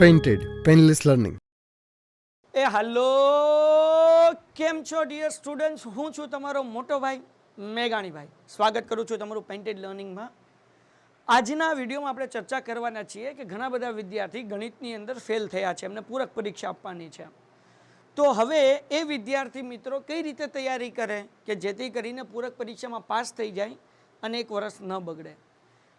Painted, painless learning એ hello કેમ છો ડિયર સ્ટુડન્ટ્સ હું છું તમારો મોટો ભાઈ મેઘાણીભાઈ. સ્વાગત કરું છું તમારું પેઇન્ટેડ લર્નિંગમાં આજના વિડીયોમાં આપણે ચર્ચા કરવાના છીએ કે ઘણા બધા વિદ્યાર્થી ગણિતની અંદર ફેલ થયા છે એમને પૂરક પરીક્ષા આપવાની છે. તો હવે એ વિદ્યાર્થી મિત્રો કઈ રીતે તૈયારી કરે કે જેથી કરીને પૂરક પરીક્ષામાં પાસ થઈ જાય અને એક વર્ષ ન બગડે?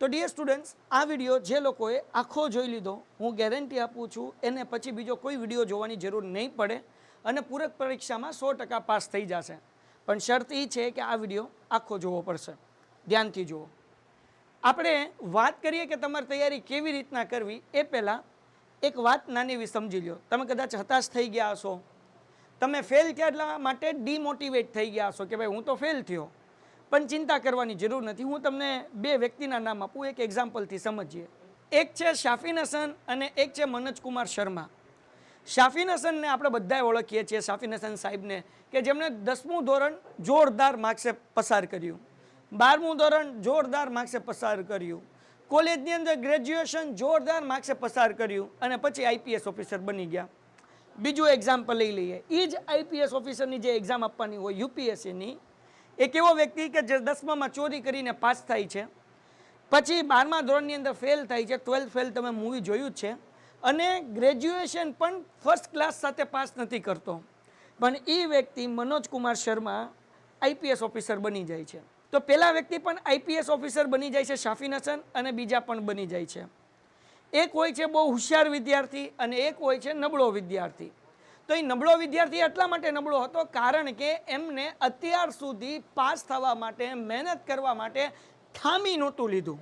તો ડિયર સ્ટુડન્ટ્સ આ વીડિયો જે લોકોએ આખો જોઈ લીધો, હું ગેરંટી આપું છું, એને પછી બીજો કોઈ વીડિયો જોવાની જરૂર નહીં પડે અને પૂરક પરીક્ષામાં સો ટકા પાસ થઈ જશે. પણ શરત એ છે કે આ વીડિયો આખો જોવો પડશે. ધ્યાનથી જુઓ. આપણે વાત કરીએ કે તમારે તૈયારી કેવી રીતના કરવી, એ પહેલાં એક વાત નાની એવી સમજી લો તમે કદાચ હતાશ થઈ ગયા હશો. તમે ફેલ એટલા માટે ડિમોટિવેટ થઈ ગયા હશો કે ભાઈ હું તો ફેલ થયો. પણ ચિંતા કરવાની જરૂર નથી. હું તમને બે વ્યક્તિના નામ આપું, એક એક્ઝામ્પલથી સમજીએ. એક છે શાફિન હસન અને એક છે મનોજ કુમાર શર્મા. શાફિન હસનને આપણે બધાએ ઓળખીએ છીએ. શાફિન હસન સાહેબને કે જેમણે દસમું ધોરણ જોરદાર માર્ક્સે પસાર કર્યું. બારમું ધોરણ જોરદાર માર્ક્સે પસાર કર્યું. કોલેજની અંદર ગ્રેજ્યુએશન જોરદાર માર્ક્સે પસાર કર્યું અને પછી આઈપીએસ ઓફિસર બની ગયા. બીજું એક્ઝામ્પલ લઈ લઈએ. એ જ આઈપીએસ ઓફિસરની જે એક્ઝામ આપવાની હોય, યુપીએસસીની એક એવો વ્યક્તિ કે જે દસમામાં ચોરી કરીને પાસ થાય છે. પછી બારમા ધોરણની અંદર ફેલ થાય છે ટ્વેલ્થ ફેલ તમે મૂવી જોયું જ છે. અને ગ્રેજ્યુએશન પણ ફર્સ્ટ ક્લાસ સાથે પાસ નથી કરતો. પણ એ વ્યક્તિ મનોજ કુમાર શર્મા આઈપીએસ ઓફિસર બની જાય છે. તો પહેલા વ્યક્તિ પણ આઈપીએસ ઓફિસર બની જાય છે, શાફિન હસન અને બીજા પણ બની જાય છે. એક હોય છે બહુ હોશિયાર વિદ્યાર્થી અને એક હોય છે નબળો વિદ્યાર્થી. તો એ નબળો વિદ્યાર્થી એટલા માટે નબળો હતો કારણ કે એમને અત્યાર સુધી પાસ થવા માટે, મહેનત કરવા માટે થામી નહોતું લીધું.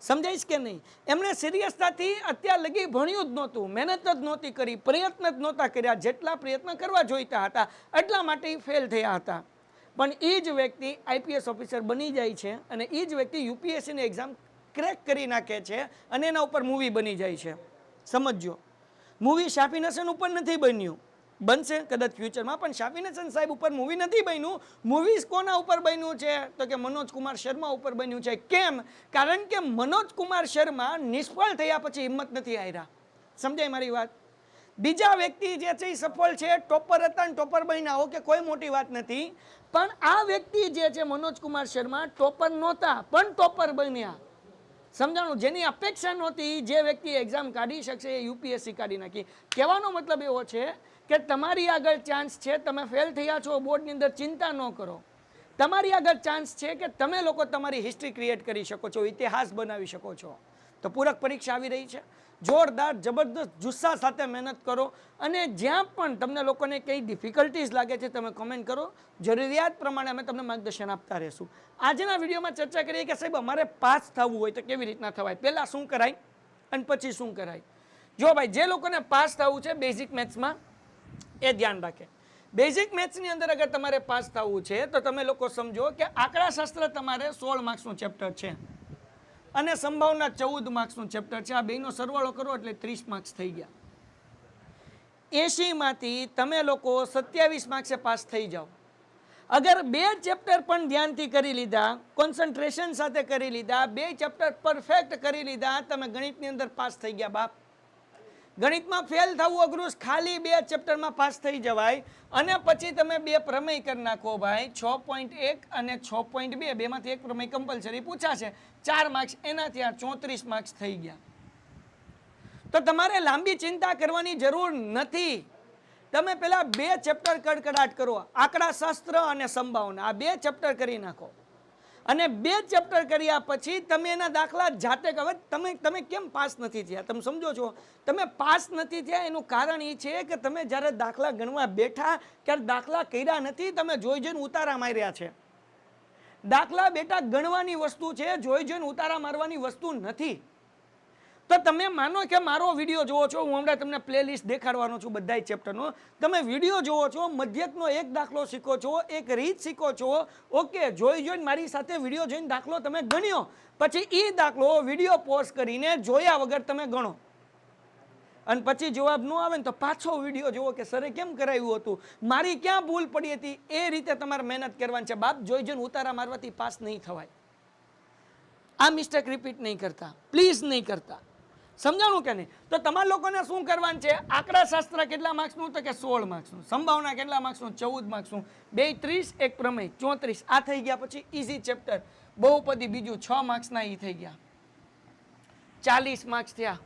સમજાઈશ કે નહીં? એમણે સિરિયસતાથી અત્યાર લગી ભણ્યું જ નહોતું, મહેનત જ નહોતી કરી, પ્રયત્ન જ નહોતા કર્યા, જેટલા પ્રયત્ન કરવા જોઈતા હતા, એટલા માટે ફેલ થયા હતા. પણ એ જ વ્યક્તિ આઈપીએસ ઓફિસર બની જાય છે અને એ જ વ્યક્તિ યુપીએસસીની એક્ઝામ ક્રેક કરી નાખે છે અને એના ઉપર મૂવી બની જાય છે. સમજજો. મૂવી શાફિનસન ઉપર નથી બન્યું. બનશે કદાચ ફ્યુચરમાં પણ શાફિનસન સાહેબ ઉપર મૂવી નથી બન્યું. મૂવીઝ કોના ઉપર બન્યું છે? તો કે મનોજ કુમાર શર્મા ઉપર બન્યું છે. કેમ? કારણ કે મનોજ કુમાર શર્મા નિષ્ફળ થયા પછી હિંમત નથી આવ્યા સમજાય મારી વાત? બીજા વ્યક્તિ જે છે એ સફળ છે, ટોપર હતા ને ટોપર બન્યા કે કોઈ મોટી વાત નથી. પણ આ વ્યક્તિ જે છે મનોજ કુમાર શર્મા ટોપર નહોતા, પણ ટોપર બન્યા. સમજાણું? જેની અપેક્ષા નહોતી, જે વ્યક્તિ એક્ઝામ કાઢી શકશે, એ યુપીએસસી કાઢી નાખી. કહેવાનો મતલબ એવો છે કે તમારી આગળ ચાન્સ છે, તમે ફેલ થયા છો, બોર્ડની અંદર ચિંતા ન કરો. તમારી આગળ ચાન્સ છે કે તમે લોકો તમારી હિસ્ટ્રી ક્રિએટ કરી શકો છો, ઇતિહાસ બનાવી શકો છો. તો પૂરક પરીક્ષા આવી રહી છે. જોરદાર, જબરદસ્ત, જુસ્સા સાથે મહેનત કરો અને જ્યાં પણ તમને લોકોને કઈ ડિફિકલ્ટીઝ લાગે છે તમે કમેન્ટ કરો. જરૂરિયાત પ્રમાણે અમે તમને માર્ગદર્શન આપતા રહેશું. આજના વિડીયોમાં ચર્ચા કરીએ કે સાહેબ, અમારે પાસ થવું હોય તો કેવી રીતના થવાય? પહેલાં શું કરાય અને પછી શું કરાય? જો ભાઈ, જે લોકોને પાસ થવું છે બેઝિક મેથ્સમાં એ ધ્યાન રાખે. બેઝિક મેથ્સની અંદર અગર તમારે પાસ થવું છે, તો તમે લોકો સમજો કે આંકડાશાસ્ત્ર તમારે સોળ માર્ક્સનું ચેપ્ટર છે. અને સંભાવના ચૌદ માર્ક્સનું ચેપ્ટર છે. આ બેનો સરવાળો કરો એટલે ત્રીસ માર્ક્સ થઈ ગયા. એંશીમાંથી તમે લોકો સત્યાવીસ માર્ક્સે પાસ થઈ જાઓ. અગર બે ચેપ્ટર પણ ધ્યાનથી કરી લીધા કોન્સન્ટ્રેશન સાથે કરી લીધા, બે ચેપ્ટર પરફેક્ટ કરી લીધા, તમે ગણિતની અંદર પાસ થઈ ગયા બાપ. ગણિતમાં ફેલ થવું અઘરું ખાલી બે ચેપ્ટરમાં પાસ થઈ જવાય. અને પછી તમે બે પ્રમેય કરી નાખો ભાઈ. છ પોઈન્ટ એક અને છ પોઈન્ટ બે. બેમાંથી એક પ્રમેય કમ્પલસરી પૂછાશે. ચાર માર્ક્સ એનાથી આ ચોત્રીસ માર્ક્સ થઈ ગયા. તો તમારે લાંબી ચિંતા કરવાની જરૂર નથી. તમે પેલા બે ચેપ્ટર કડકડાટ કરો. આંકડાશાસ્ત્ર અને સંભાવના. આ બે ચેપ્ટર કરી નાખો. અને બે ચેપ્ટર કર્યા પછી તમે એના દાખલા જાતે હવે તમે તમે કેમ પાસ નથી થયા? તમે સમજો છો, તમે પાસ નથી થયા, એનું કારણ એ છે કે તમે જ્યારે દાખલા ગણવા બેઠા, ત્યારે દાખલા કર્યા નથી, તમે જોઈ જોઈને ઉતારા માર્યા છે. દાખલા બેટા ગણવાની વસ્તુ છે, જોઈ જોઈને ઉતારા મારવાની વસ્તુ નથી. તો તમે માનો કે મારો વીડિયો જોવો છો, હું હમણાં તમને પ્લેલિસ્ટ દેખાડવાનો છું બધા ચેપ્ટરનો તમે વીડિયો જોવો છો, મધ્યકનો એક દાખલો શીખો છો, એક રીત શીખો છો, ઓકે, જોઈ જોઈને મારી સાથે વીડિયો જોઈને દાખલો તમે ગણ્યો. પછી એ દાખલો વીડિયો પોસ્ટ કરીને જોયા વગર તમે ગણો. અને પછી જવાબ ન આવે ને તો પાછો વીડિયો જુઓ કે સરે કેમ કરાવ્યું હતું? મારી ક્યાં ભૂલ પડી હતી? એ રીતે તમારે મહેનત કરવાની છે. બાપ જોઈ જોઈને ઉતારા મારવાથી પાસ નહીં થવાય. આ મિસ્ટેક રિપીટ નહીં કરતા. પ્લીઝ નહીં કરતા. સમજાણું કે નહીં? તો તમારા લોકોને શું કરવાનું છે? આંકડા શાસ્ત્ર કેટલા માર્ક્સનું તો કે સોળ માર્ક્સનું? સંભાવના કેટલા માર્ક્સનું? ચૌદ માર્ક્સનું? બે ત્રીસ એક પ્રમેય, ચોત્રીસ. આ થઈ ગયા પછી ઇઝી ચેપ્ટર બહુપદી બીજું છ માર્ક્સના એ થઈ ગયા. ચાલીસ માર્ક્સ થયા.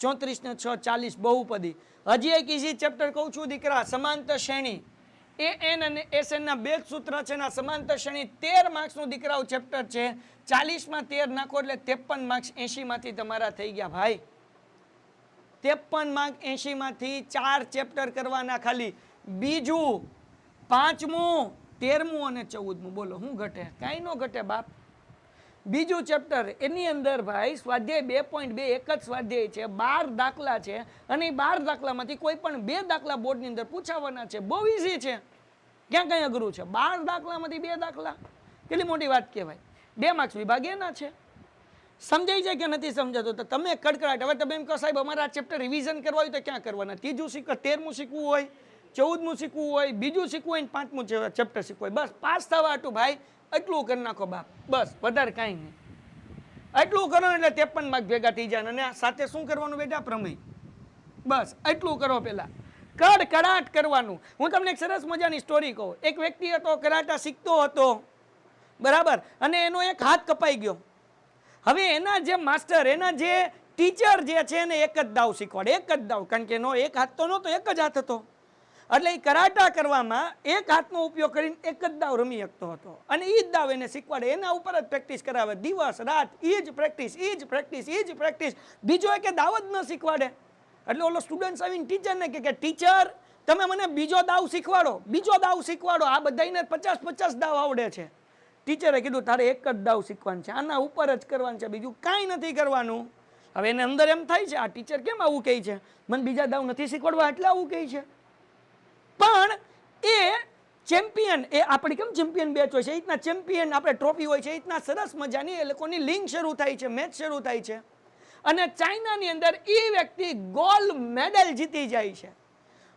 ચોત્રીસ ને છ, ચાલીસ, બહુપદી. હજી એક ઇઝી ચેપ્ટર કહું છું, દીકરા, સમાંતર શ્રેણી. એ એન અને એસ એન ના બે સૂત્ર છે ના સમાંતર શ્રેણી તેર માર્ક્સનું દીકરાઓ ચેપ્ટર છે. ચાલીસમાં તેર નાખો એટલે ત્રેપન માર્ક્સ એંશીમાંથી તમારા થઈ ગયા ભાઈ. ત્રેપન માર્ક એંશીમાંથી ચાર ચેપ્ટર કરવાના ખાલી. બીજું પાંચમું, તેરમું અને ચૌદમું. બોલો, શું ઘટે? કાંઈ ન ઘટે બાપ. બીજું ચેપ્ટર એની અંદર ભાઈ સ્વાધ્યાય બે પોઈન્ટ બે એક જ સ્વાધ્યાય છે, બાર દાખલા છે અને એ બાર દાખલામાંથી કોઈ પણ બે દાખલા બોર્ડની અંદર પૂછાવાના છે. બહુ ઇઝી છે. ક્યાં ક્યાં અઘરું છે? બાર દાખલામાંથી બે દાખલા? કેટલી મોટી વાત કહેવાય? બે માર્ક્સ વિભાગ એના છે. સમજાય છે કે નથી સમજાતો? તો તમે કડકડાટ. હવે તમે એમ કહો, સાહેબ, અમારે ચેપ્ટર રિવિઝન કરવા હોય તો ક્યાં કરવાના? ત્રીજું શીખ, તેરમું શીખવું હોય, ચૌદમું શીખવું હોય, બીજું શીખવું હોય ને પાંચમું ચેપ્ટર શીખવું હોય. બસ, પાસ થવા હતું ભાઈ. એટલું કરી નાખો બાપ. બસ, વધારે કાંઈ નહીં. એટલું કરો એટલે ત્રેપન માર્ક ભેગા થઈ જાય અને સાથે શું કરવાનું બેટા? પ્રમેય. બસ એટલું કરો પહેલાં. કડ કડાટ કરવાનું. હું તમને એક સરસ મજાની સ્ટોરી કહું. એક વ્યક્તિ હતો, કરાટા શીખતો હતો. બરાબર? અને એનો એક હાથ કપાઈ ગયો. હવે એના જે માસ્ટર, એના જે ટીચર જે છે એને એક જ દાવ શીખવાડે. એક જ દાવ. કારણ કે એનો એક હાથ તો નહોતો, એક જ હાથ હતો. એટલે એ કરાટા કરવામાં એક હાથનો ઉપયોગ કરીને એક જ દાવ રમી શકતો હતો. અને એ જ દાવ એને શીખવાડે. એના ઉપર જ પ્રેક્ટિસ કરાવે. દિવસ, રાત એ જ પ્રેક્ટિસ એ જ પ્રેક્ટિસ એ જ પ્રેક્ટિસ. બીજો એક દાવ જ ન શીખવાડે. એટલે ઓલો સ્ટુડન્ટ્સ આવીને ટીચરને કે ટીચર તમે મને બીજો દાવ શીખવાડો. બીજો દાવ શીખવાડો. આ બધાને પચાસ પચાસ દાવ આવડે છે. ટીચરે કીધું, તારે એક જ દાવ શીખવાનું છે. આના ઉપર જ કરવાનું છે. બીજું કાંઈ નથી કરવાનું. હવે એને અંદર એમ થાય છે, આ ટીચર કેમ આવું કહે છે? મને બીજા દાવ નથી શીખવાડવા. એટલે આવું કહે છે. ચેમ્પિયન એ આપણી કેમ ચેમ્પિયન બેચ હોય છે? એ રીતના ચેમ્પિયન આપણે ટ્રોફી હોય છે, એ રીતના સરસ મજાની એ લોકોની લિંક શરૂ થાય છે, મેચ શરૂ થાય છે. અને ચાઇનાની અંદર એ વ્યક્તિ ગોલ્ડ મેડલ જીતી જાય છે.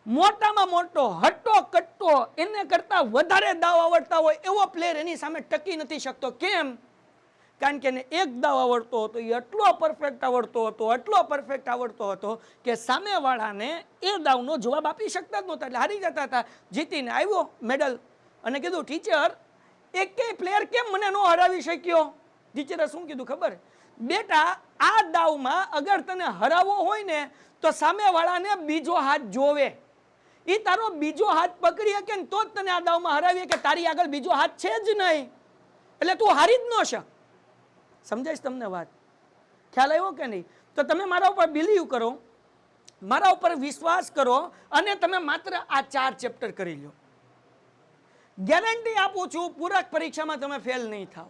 મોટામાં મોટો હટ્ટો કટ્ટો, એને કરતાં વધારે દાવ આવડતા હોય એવો પ્લેયર એની સામે ટકી નથી શકતો. કેમ? કારણ કે એને એક દાવ આવડતો હતો, એ એટલો પરફેક્ટ આવડતો હતો, એટલો પરફેક્ટ આવડતો હતો કે સામેવાળાને એ દાવનો જવાબ આપી શકતા જ નહોતા, એટલે હારી જતા હતા, જીતીને આવ્યો મેડલ અને કીધું ટીચર એકેય પ્લેયર કેમ મને ન હરાવી શક્યો? ટીચરે શું કીધું ખબર? બેટા, આ દાવમાં અગર તને હરાવવો હોય ને, તો સામેવાળાને બીજો હાથ જોવે. એ તારો બીજો હાથ પકડી શકે ને તો જ તને આ દાવમાં હરાવીએ કે તારી આગળ બીજો હાથ છે જ નહીં. એટલે તું હારી જ ન શક. સમજાય છે તમને વાત? ખ્યાલ આવ્યો કે નહીં? તો તમે મારા ઉપર બિલીવ કરો, મારા ઉપર વિશ્વાસ કરો અને તમે માત્ર આ ચાર ચેપ્ટર કરી લો. ગેરંટી આપું છું, પૂરક પરીક્ષામાં તમે ફેલ નહીં થાવ.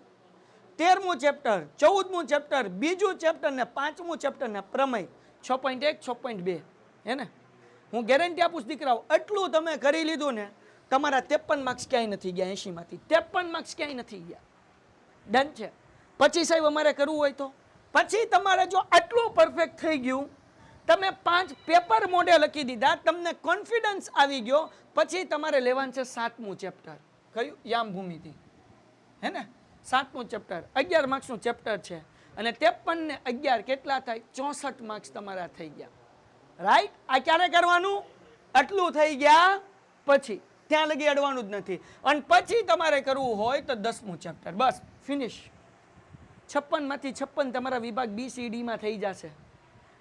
તેરમું ચેપ્ટર ચૌદમું ચેપ્ટર બીજું ચેપ્ટર ને પાંચમું ચેપ્ટર ને પ્રમેય. છ પોઈન્ટ એક, છ પોઈન્ટ બે. હે ને? હું ગેરંટી આપું છું, દીકરાઓ એટલું તમે કરી લીધું ને, તમારા ત્રેપન માર્ક્સ ક્યાંય નથી ગયા, એંશીમાંથી. ત્રેપન માર્ક્સ ક્યાંય નથી ગયા. ડન છે? પછી સાહેબ અમારે કરવું હોય તો? પછી તમારે જો આટલું પરફેક્ટ થઈ ગયું, તમે પાંચ પેપર મોડે લખી દીધા, તમને કોન્ફિડન્સ આવી ગયો, પછી તમારે લેવાનું છે સાતમું ચેપ્ટર કયું? યામ ભૂમિથી હે ને? સાતમું ચેપ્ટર અગિયાર માર્ક્સનું ચેપ્ટર છે. અને ત્રેપન ને અગિયાર કેટલા થાય? ચોસઠ માર્ક્સ તમારા થઈ ગયા. રાઈટ આ ક્યારે કરવાનું? આટલું થઈ ગયા પછી. ત્યાં લગી અડવાનું જ નથી. અને પછી તમારે કરવું હોય તો દસમું ચેપ્ટર બસ ફિનિશ છપ્પનમાંથી છપ્પન તમારા વિભાગ બી સી ડીમાં થઈ જશે.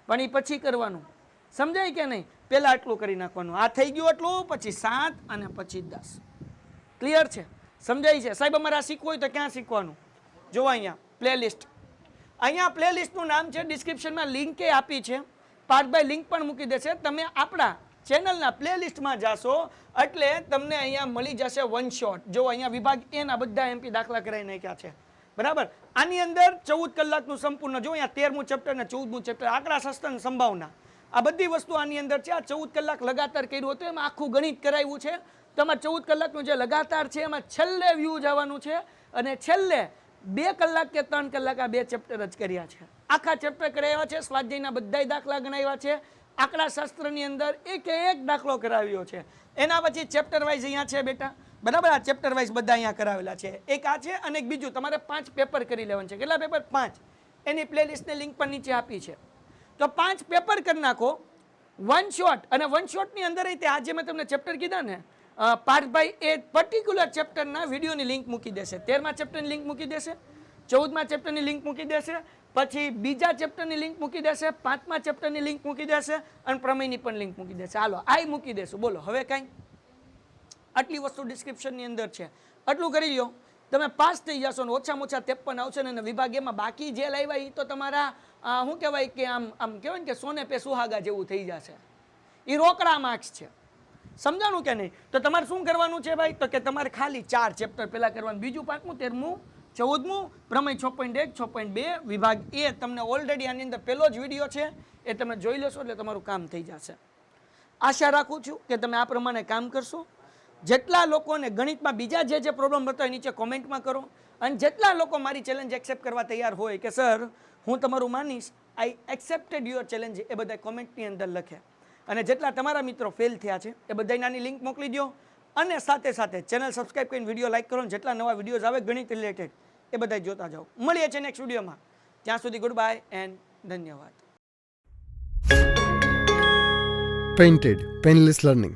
પણ એ પછી કરવાનું. સમજાય કે નહીં? પહેલાં આટલું કરી નાખવાનું. આ થઈ ગયું એટલું પછી સાત અને પછી દસ. ક્લિયર છે? સમજાય છે? સાહેબ, અમારે આ શીખવું હોય તો ક્યાં શીખવાનું? જો અહીંયા પ્લેલિસ્ટ અહીંયા પ્લેલિસ્ટનું નામ છે ડિસ્ક્રિપ્શનમાં લિંકે આપી છે. પાર્થભાઈ લિંક પણ મૂકી દેશે. તમે આપણા ચેનલના પ્લેલિસ્ટમાં જાશો, એટલે તમને અહીંયા મળી જશે વન શોટ જો અહીંયા વિભાગ એના બધા એમપી દાખલા કરાવી નાખ્યા છે. બરાબર? આની અંદર ચૌદ કલાકનું સંપૂર્ણ, જો અહીંયા તેરમું ચેપ્ટર ને ચૌદમું ચેપ્ટર આંકડા શાસ્ત્ર સંભાવના. આ બધી વસ્તુ આની અંદર છે. આ ચૌદ કલાક લગાતાર કર્યું હતું. એમાં આખું ગણિત કરાવ્યું છે. તમારે ચૌદ કલાકનું જે લગાતાર છે, એમાં છેલ્લે વ્યૂ જવાનું છે. અને છેલ્લે બે કલાક કે ત્રણ કલાક આ બે ચેપ્ટર જ કર્યા છે. આખા ચેપ્ટર કરાવ્યા છે. સ્વાધ્યાયના બધાય દાખલા ગણાવ્યા છે. આંકડા શાસ્ત્રની અંદર એક એક દાખલો કરાવ્યો છે. એના પછી ચેપ્ટર વાઇઝ અહીંયા છે બેટા. બરાબર? આ ચેપ્ટર વાઇઝ બધા અહીંયા કરાવેલા છે. એક આ છે અને એક બીજું. તમારે પાંચ પેપર કરી લેવાનું છે. કેટલા પેપર પાંચ. એની પ્લેલિસ્ટની લિંક પણ નીચે આપી છે. તો પાંચ પેપર કરી નાખો. વન શોટ અને વન શોટની અંદર તે આજે મેં તમને ચેપ્ટર કીધા ને પાર્થભાઈ એ પર્ટિક્યુલર ચેપ્ટરના વિડીયોની લિંક મૂકી દેશે. તેરમા ચેપ્ટરની લિંક મૂકી દેશે. ચૌદમા ચેપ્ટરની લિંક મૂકી દેશે. પછી બીજા ચેપ્ટરની લિંક મૂકી દેશે. પાંચમા ચેપ્ટરની લિંક મૂકી દેશે. અને પ્રમેયની પણ લિંક મૂકી દેશે. હાલો, આય મૂકી દેશું. બોલો, હવે કાંઈ? આટલી વસ્તુ ડિસ્ક્રિપ્શનની અંદર છે. આટલું કરી લો તમે પાસ થઈ જશો ને ઓછામાં ઓછા ત્રેપન આવશે ને વિભાગ એમાં બાકી જે લાવ્યા એ તો તમારા શું કહેવાય કે આમ આમ કહેવાય ને કે સોને પે સુહાગા જેવું થઈ જશે. એ રોકડા માર્ક્સ છે. સમજાણું કે નહીં? તો તમારે શું કરવાનું છે ભાઈ? તો કે તમારે ખાલી ચાર ચેપ્ટર પહેલાં કરવાનું. બીજું પાંચમું તેરમું, ચૌદમું, પ્રમેય છ પોઈન્ટ એક, છ પોઈન્ટ બે, વિભાગ એ. તમને ઓલરેડી આની અંદર પહેલો જ વીડિયો છે. એ તમે જોઈ લેશો એટલે તમારું કામ થઈ જશે. આશા રાખું છું કે તમે આ પ્રમાણે કામ કરશો. જેટલા લોકોને ગણિતમાં બીજા જે જે પ્રોબ્લેમ એ નીચે કોમેન્ટમાં કરો. અને જેટલા લોકો મારી ચેલેન્જ એક્સેપ્ટ કરવા તૈયાર હોય કે સર હું તમારું માનીશ. આઈ એક્સેપ્ટેડ યોર ચેલેન્જ એ બધા કોમેન્ટની અંદર લખે. અને જેટલા તમારા મિત્રો ફેલ થયા છે, એ બધા નાની લિંક મોકલી દો અને સાથે સાથે ચેનલ સબસ્ક્રાઈબ કરીને વીડિયો લાઇક કરો. જેટલા નવા વિડીયોઝ આવે ગણિત રિલેટેડ એ બધા જોતા જાઓ. મળીએ છીએ નેક્સ્ટ વિડીયોમાં ત્યાં સુધી ગુડ બાય એન્ડ ધન્યવાદ. Painted painless Learning.